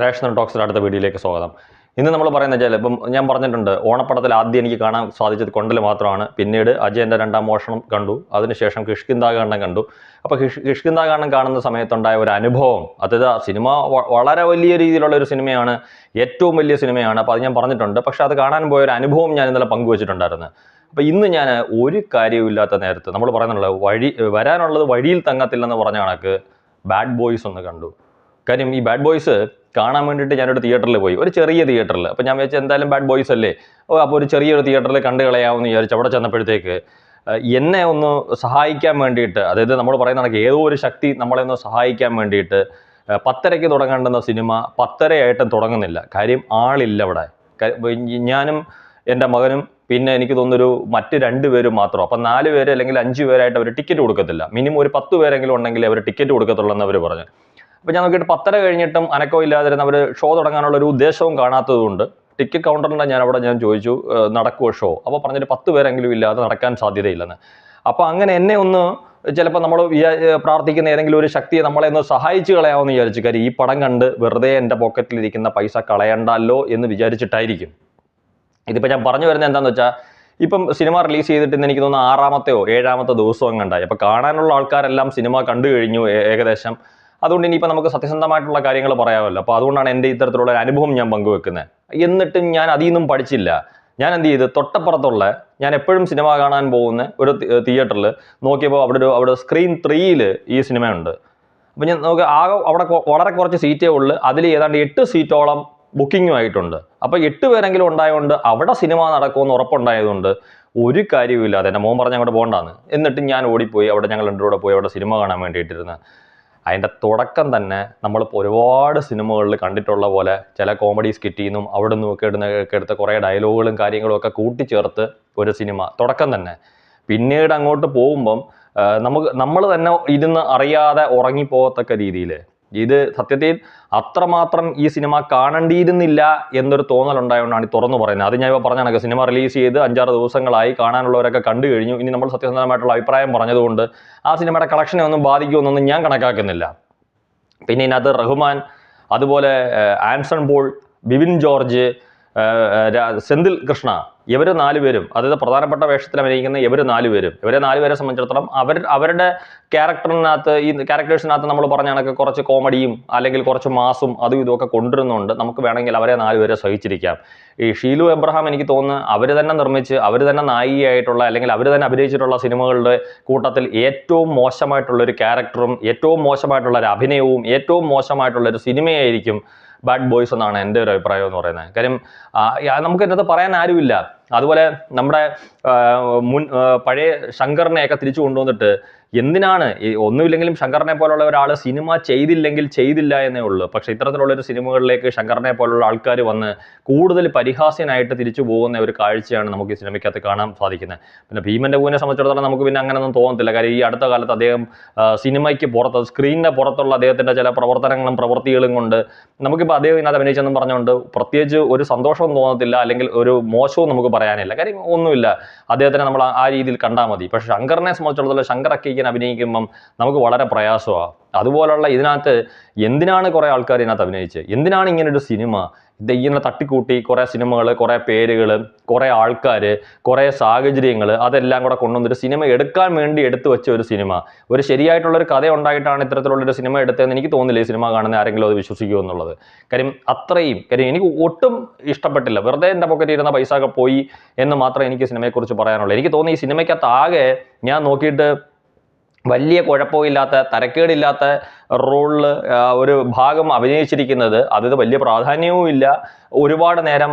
Rational ടോക്സിന്റെ അടുത്ത വീഡിയോയിലേക്ക് സ്വാഗതം. ഇന്ന് നമ്മൾ പറയുന്നത് വെച്ചാൽ ഇപ്പം ഞാൻ പറഞ്ഞിട്ടുണ്ട് ഓണപ്പടത്തിൽ ആദ്യം എനിക്ക് കാണാൻ സാധിച്ചത് കൊണ്ടൽ മാത്രമാണ്. പിന്നീട് അജയന്റെ രണ്ടാം മോഷണം കണ്ടു. അതിനുശേഷം കിഷ്കിന്താകാണ്ഡം കണ്ടു. അപ്പോൾ കിഷ് കിഷ്കിന്താകാണ്ഡം കാണുന്ന സമയത്തുണ്ടായ ഒരു അനുഭവം അതായത് സിനിമ വളരെ വലിയ രീതിയിലുള്ള ഒരു സിനിമയാണ് ഏറ്റവും വലിയ സിനിമയാണ്. അപ്പോൾ അത് ഞാൻ പറഞ്ഞിട്ടുണ്ട്. പക്ഷേ അത് കാണാൻ പോയ ഒരു അനുഭവം ഞാൻ ഇന്നലെ പങ്കുവച്ചിട്ടുണ്ടായിരുന്നു. അപ്പോൾ ഇന്ന് ഞാൻ ഒരു കാര്യവുമില്ലാത്ത നേരത്ത് നമ്മൾ പറയുന്നുള്ളത് വഴി വരാനുള്ളത് വഴിയിൽ തങ്ങത്തില്ലെന്ന് പറഞ്ഞ കണക്ക് ബാഡ് ബോയ്സ് ഒന്ന് കണ്ടു. കാര്യം ഈ ബാഡ് ബോയ്സ് കാണാൻ വേണ്ടിയിട്ട് ഞാനൊരു തിയേറ്ററിൽ പോയി. ഒരു ചെറിയ തിയേറ്ററിൽ അപ്പോൾ ഞാൻ വിചാരിച്ചു എന്തായാലും ബാഡ് ബോയ്സ് അല്ലേ? അപ്പോൾ ഒരു ചെറിയൊരു തിയേറ്ററിൽ കണ്ടു കളയാമെന്ന് വിചാരിച്ചു അവിടെ ചെന്നപ്പോഴത്തേക്ക് എന്നെ ഒന്ന് സഹായിക്കാൻ വേണ്ടിയിട്ട് അതായത് നമ്മൾ പറയുന്ന കണക്ക് ഏതോ ഒരു ശക്തി നമ്മളെ ഒന്ന് സഹായിക്കാൻ വേണ്ടിയിട്ട് പത്തരയ്ക്ക് തുടങ്ങേണ്ടുന്ന സിനിമ പത്തരയായിട്ടും തുടങ്ങുന്നില്ല. കാര്യം ആളില്ല അവിടെ. ഞാനും എന്റെ മകനും പിന്നെ എനിക്ക് തോന്നുന്നൊരു മറ്റ് രണ്ട് പേരും മാത്രം. അപ്പം നാല് പേര് അല്ലെങ്കിൽ അഞ്ച് പേരായിട്ട് അവർ ടിക്കറ്റ് കൊടുക്കത്തില്ല. മിനിമം ഒരു പത്ത് പേരെങ്കിലും ഉണ്ടെങ്കിൽ അവർ ടിക്കറ്റ് കൊടുക്കത്തുള്ളൂ എന്ന് അവർ പറഞ്ഞു. അപ്പോൾ ഞാൻ നോക്കിയിട്ട് പത്തര കഴിഞ്ഞിട്ടും അനക്കോ ഇല്ലാതിരുന്ന അവർ ഷോ തുടങ്ങാനുള്ള ഒരു ഉദ്ദേശവും കാണാത്തതുകൊണ്ട് ടിക്കറ്റ് കൗണ്ടറിന്റെ ഞാൻ അവിടെ ഞാൻ ചോദിച്ചു നടക്കുമോ ഷോ അപ്പോൾ പറഞ്ഞിട്ട് പത്ത് പേരെങ്കിലും ഇല്ലാതെ നടക്കാൻ സാധ്യതയില്ലെന്ന്. അപ്പോൾ അങ്ങനെ എന്നെ ഒന്ന് ചിലപ്പോൾ നമ്മൾ പ്രാർത്ഥിക്കുന്ന ഏതെങ്കിലും ഒരു ശക്തിയെ നമ്മളെ ഒന്ന് സഹായിച്ചു കളയാമെന്ന് വിചാരിച്ചു. കാര്യം ഈ പടം കണ്ട് വെറുതെ എന്റെ പോക്കറ്റിലിരിക്കുന്ന പൈസ കളയണ്ടല്ലോ എന്ന് വിചാരിച്ചിട്ടായിരിക്കും. ഇതിപ്പോൾ ഞാൻ പറഞ്ഞു വരുന്നത് എന്താണെന്ന് വെച്ചാൽ ഇപ്പം സിനിമ റിലീസ് ചെയ്തിട്ട് എനിക്ക് തോന്നുന്നു ആറാമത്തെയോ ഏഴാമത്തെ ദിവസവും കണ്ടായി. അപ്പോൾ കാണാനുള്ള ആൾക്കാരെല്ലാം സിനിമ കണ്ടു കഴിഞ്ഞു ഏകദേശം. അതുകൊണ്ട് ഇനിയിപ്പോൾ നമുക്ക് സത്യസന്ധമായിട്ടുള്ള കാര്യങ്ങൾ പറയാമല്ലോ. അപ്പോൾ അതുകൊണ്ടാണ് എന്റെ ഇത്തരത്തിലുള്ള ഒരു അനുഭവം ഞാൻ പങ്കുവെക്കുന്നത്. എന്നിട്ടും ഞാൻ അതിൽ നിന്നും പഠിച്ചില്ല. ഞാൻ എന്ത് ചെയ്ത്? തൊട്ടപ്പുറത്തുള്ള ഞാൻ എപ്പോഴും സിനിമ കാണാൻ പോകുന്ന ഒരു തിയേറ്ററിൽ നോക്കിയപ്പോൾ അവിടെ ഒരു അവിടെ സ്ക്രീൻ ത്രീയിൽ ഈ സിനിമയുണ്ട്. അപ്പം ഞാൻ നമുക്ക് ആകെ അവിടെ വളരെ കുറച്ച് സീറ്റേ ഉള്ളൂ. അതിൽ ഏതാണ്ട് എട്ട് സീറ്റോളം ബുക്കിങ്ങും ആയിട്ടുണ്ട് അപ്പോൾ എട്ട് പേരെങ്കിലും ഉണ്ടായതുകൊണ്ട് അവിടെ സിനിമ നടക്കുമെന്ന് ഉറപ്പുണ്ടായതുകൊണ്ട് ഒരു കാര്യവുമില്ലാതെ എന്റെ മോൻ പറഞ്ഞ് അങ്ങോട്ട് പോകണ്ടാന്ന്. എന്നിട്ടും ഞാൻ ഓടിപ്പോയി. അവിടെ ഞങ്ങൾ രണ്ടുകൂടെ പോയി അവിടെ സിനിമ കാണാൻ വേണ്ടിയിട്ടിരുന്ന്. അതിന്റെ തുടക്കം തന്നെ നമ്മളിപ്പോൾ ഒരുപാട് സിനിമകളിൽ കണ്ടിട്ടുള്ള പോലെ ചില കോമഡി സ്കിറ്റിൽ അവിടെ നിന്നും ഒക്കെ ഇടുന്ന ഒക്കെ കുറേ ഡയലോഗുകളും കാര്യങ്ങളും ഒക്കെ കൂട്ടിച്ചേർത്ത് ഒരു സിനിമ. തുടക്കം തന്നെ. പിന്നീട് അങ്ങോട്ട് പോകുമ്പം നമുക്ക് നമ്മൾ തന്നെ ഇരുന്ന് അറിയാതെ ഉറങ്ങിപ്പോകത്തക്ക രീതിയിൽ ഇത് സത്യത്തിൽ അത്രമാത്രം ഈ സിനിമ കാണേണ്ടിയിരുന്നില്ല എന്നൊരു തോന്നലുണ്ടായതുകൊണ്ടാണ് തുറന്നു പറയുന്നത്. അത് ഞാൻ ഇപ്പോൾ പറഞ്ഞ കണക്ക് സിനിമ റിലീസ് ചെയ്ത് അഞ്ചാറ് ദിവസങ്ങളായി കാണാനുള്ളവരൊക്കെ കണ്ടു കഴിഞ്ഞു. ഇനി നമ്മൾ സത്യസന്ധമായിട്ടുള്ള അഭിപ്രായം പറഞ്ഞതുകൊണ്ട് ആ സിനിമയുടെ കളക്ഷനെ ഒന്നും ബാധിക്കുമെന്നൊന്നും ഞാൻ കണക്കാക്കുന്നില്ല. പിന്നെ ഇതിനകത്ത് റഹ്മാൻ അതുപോലെ ആൻസൺ പോൾ ബിബിൻ ജോർജ് സെന്തിൽ കൃഷ്ണ ഇവർ നാലുപേരും അതായത് പ്രധാനപ്പെട്ട വേഷത്തിൽ അഭിനയിക്കുന്ന ഇവർ നാലുപേരും ഇവരെ നാലുപേരെ സംബന്ധിച്ചിടത്തോളം അവർ അവരുടെ ക്യാരക്ടറിനകത്ത് ഈ ക്യാരക്ടേഴ്സിനകത്ത് നമ്മൾ പറഞ്ഞ കണക്ക് കുറച്ച് കോമഡിയും അല്ലെങ്കിൽ കുറച്ച് മാസും അതും ഇതുമൊക്കെ കൊണ്ടുവരുന്നുണ്ട്. നമുക്ക് വേണമെങ്കിൽ അവരെ നാലുപേരെ സഹിച്ചിരിക്കാം. ഈ ഷീലു എബ്രഹാം എനിക്ക് തോന്നുന്നു അവർ തന്നെ നിർമ്മിച്ച് അവർ തന്നെ നായികയായിട്ടുള്ള അല്ലെങ്കിൽ അവർ തന്നെ അഭിനയിച്ചിട്ടുള്ള സിനിമകളുടെ കൂട്ടത്തിൽ ഏറ്റവും മോശമായിട്ടുള്ള ഒരു ക്യാരക്ടറും ഏറ്റവും മോശമായിട്ടുള്ള ഒരു അഭിനയവും ഏറ്റവും മോശമായിട്ടുള്ള ഒരു സിനിമയായിരിക്കും ബാഡ് ബോയ്സ് എന്നാണ് എന്റെ ഒരു അഭിപ്രായം എന്ന് പറയുന്നത്. കാര്യം നമുക്ക് ഇതിനകത്ത് പറയാൻ ആരുമില്ല. അതുപോലെ നമ്മുടെ മുൻ പഴയ ശങ്കറിനെയൊക്കെ തിരിച്ചു കൊണ്ടുവന്നിട്ട് എന്തിനാണ് ഈ ഒന്നുമില്ലെങ്കിലും ശങ്കറിനെ പോലുള്ള ഒരാൾ സിനിമ ചെയ്തില്ലെങ്കിൽ ചെയ്തില്ല എന്നേ ഉള്ളൂ. പക്ഷേ ഇത്തരത്തിലുള്ള ഒരു സിനിമകളിലേക്ക് ശങ്കറിനെ പോലുള്ള ആൾക്കാർ വന്ന് കൂടുതൽ പരിഹാസ്യനായിട്ട് തിരിച്ചു പോകുന്ന ഒരു കാഴ്ചയാണ് നമുക്ക് ഈ സിനിമയ്ക്കകത്ത് കാണാൻ സാധിക്കുന്നത്. പിന്നെ ഭീമന്റെ പൂവിനെ സംബന്ധിച്ചിടത്തോളം നമുക്ക് പിന്നെ അങ്ങനെയൊന്നും തോന്നത്തില്ല. കാര്യം ഈ അടുത്ത കാലത്ത് അദ്ദേഹം സിനിമയ്ക്ക് പുറത്ത് സ്ക്രീനിന്റെ പുറത്തുള്ള അദ്ദേഹത്തിന്റെ ചില പ്രവർത്തനങ്ങളും പ്രവൃത്തികളും കൊണ്ട് നമുക്കിപ്പോൾ അദ്ദേഹം ഇതിനകത്ത് അഭിനയിച്ചെന്നും പറഞ്ഞുകൊണ്ട് പ്രത്യേകിച്ച് ഒരു സന്തോഷവും തോന്നത്തില്ല. അല്ലെങ്കിൽ ഒരു മോശവും നമുക്ക് പറയാനില്ല. കാര്യം ഒന്നുമില്ല. അദ്ദേഹത്തിനെ നമ്മൾ ആ- രീതിയിൽ കണ്ടാൽ മതി. പക്ഷെ ശങ്കറിനെ സംബന്ധിച്ചിടത്തോളം ശങ്കറൊക്കെ ഇങ്ങനെ അഭിനയിക്കുമ്പം നമുക്ക് വളരെ പ്രയാസമാണ്. അതുപോലുള്ള ഇതിനകത്ത് എന്തിനാണ് കുറേ ആൾക്കാർ ഇതിനകത്ത് അഭിനയിച്ചത്? എന്തിനാണ് ഇങ്ങനെ ഒരു സിനിമ ഇത് ഇങ്ങനെ തട്ടിക്കൂട്ടി കുറേ സിനിമകൾ കുറേ പേരുകൾ കുറേ ആൾക്കാർ കുറേ സാഹചര്യങ്ങൾ അതെല്ലാം കൂടെ കൊണ്ടുവന്നൊരു സിനിമ എടുക്കാൻ വേണ്ടി എടുത്തു വെച്ച ഒരു സിനിമ. ഒരു ശരിയായിട്ടുള്ളൊരു കഥ ഉണ്ടായിട്ടാണ് ഇത്തരത്തിലുള്ളൊരു സിനിമ എടുത്തതെന്ന് എനിക്ക് തോന്നില്ല ഈ സിനിമ കാണുന്ന ആരെങ്കിലും അത് വിശ്വസിക്കുമോ എന്നുള്ളത്. കാര്യം അത്രയും കാര്യം എനിക്ക് ഒട്ടും ഇഷ്ടപ്പെട്ടില്ല. വെറുതെ എന്റെ പോക്കറ്റിൽ ഇരുന്ന പൈസ ഒക്കെ പോയി എന്ന് മാത്രമേ എനിക്ക് സിനിമയെക്കുറിച്ച് പറയാനുള്ളൂ. എനിക്ക് തോന്നുന്നു ഈ സിനിമയ്ക്കകത്ത് ആകെ ഞാൻ നോക്കിയിട്ട് വലിയ കുഴപ്പമില്ലാത്ത തരക്കേടില്ലാത്ത റോളിൽ ഒരു ഭാഗം അഭിനയിച്ചിരിക്കുന്നത്. അത് വലിയ പ്രാധാന്യവുമില്ല ഒരുപാട് നേരം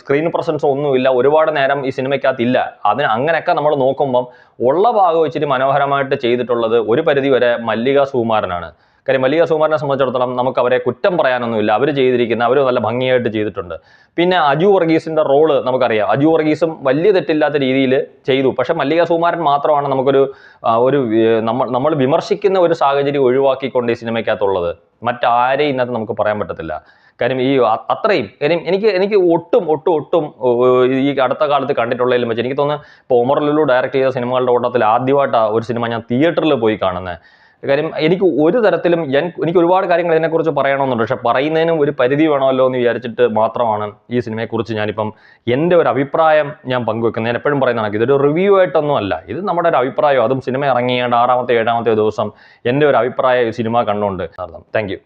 സ്ക്രീൻ പ്രസൻസ് ഒന്നുമില്ല ഒരുപാട് നേരം ഈ സിനിമയ്ക്കകത്ത് ഇല്ല. അതിന് അങ്ങനെയൊക്കെ നമ്മൾ നോക്കുമ്പം ഉള്ള ഭാഗം ഇച്ചിരി മനോഹരമായിട്ട് ചെയ്തിട്ടുള്ളത് ഒരു പരിധി വരെ മല്ലിക സുകുമാരനാണ്. കാര്യം വലിയ സുകുമാരനെ സംബന്ധിച്ചിടത്തോളം നമുക്ക് അവരെ കുറ്റം പറയാനൊന്നുമില്ല. അവർ ചെയ്തിരിക്കുന്ന അവർ നല്ല ഭംഗിയായിട്ട് ചെയ്തിട്ടുണ്ട്. പിന്നെ അജു വർഗീസിന്റെ റോൾ നമുക്കറിയാം. അജു വർഗീസും വലിയ തെറ്റില്ലാത്ത രീതിയിൽ ചെയ്തു. പക്ഷെ മല്ലിക സുകുമാരൻ മാത്രമാണ് നമുക്കൊരു ഒരു നമ്മൾ നമ്മൾ വിമർശിക്കുന്ന ഒരു സാഹചര്യം ഒഴിവാക്കിക്കൊണ്ട് ഈ സിനിമയ്ക്കകത്തുള്ളത്. മറ്റാരെയും ഇന്നത്തെ നമുക്ക് പറയാൻ പറ്റത്തില്ല. കാര്യം ഈ അത്രയും. കാര്യം എനിക്ക് എനിക്ക് ഒട്ടും ഒട്ടും ഒട്ടും ഈ അടുത്ത കാലത്ത് കണ്ടിട്ടുള്ളതിലും വെച്ച് എനിക്ക് തോന്നുന്നു ഇപ്പോൾ ഒമർ ലുലു ഡയറക്റ്റ് ചെയ്ത സിനിമകളുടെ കൂട്ടത്തിൽ ആദ്യമായിട്ടാണ് ഒരു സിനിമ ഞാൻ തിയേറ്ററിൽ പോയി കാണുന്നത് കാര്യം എനിക്ക് ഒരു തരത്തിലും ഞാൻ എനിക്ക് ഒരുപാട് കാര്യങ്ങൾ ഇതിനെക്കുറിച്ച് പറയണമെന്നുണ്ട്. പക്ഷെ പറയുന്നതിനും ഒരു പരിധി വേണമല്ലോ എന്ന് വിചാരിച്ചിട്ട് മാത്രമാണ് ഈ സിനിമയെക്കുറിച്ച് ഞാനിപ്പം എന്റെ ഒരു അഭിപ്രായം ഞാൻ പങ്കുവെക്കുന്നത്. ഞാൻ എപ്പോഴും പറയുന്ന കണക്ക് ഇതൊരു റിവ്യൂ ആയിട്ടൊന്നും അല്ല. ഇത് നമ്മുടെ ഒരു അഭിപ്രായം. അതും സിനിമ ഇറങ്ങിയേണ്ട ആറാമത്തെ ഏഴാമത്തെ ദിവസം എന്റെ ഒരു അഭിപ്രായം ഈ സിനിമ കണ്ടുകൊണ്ട്. നടന്നു താങ്ക്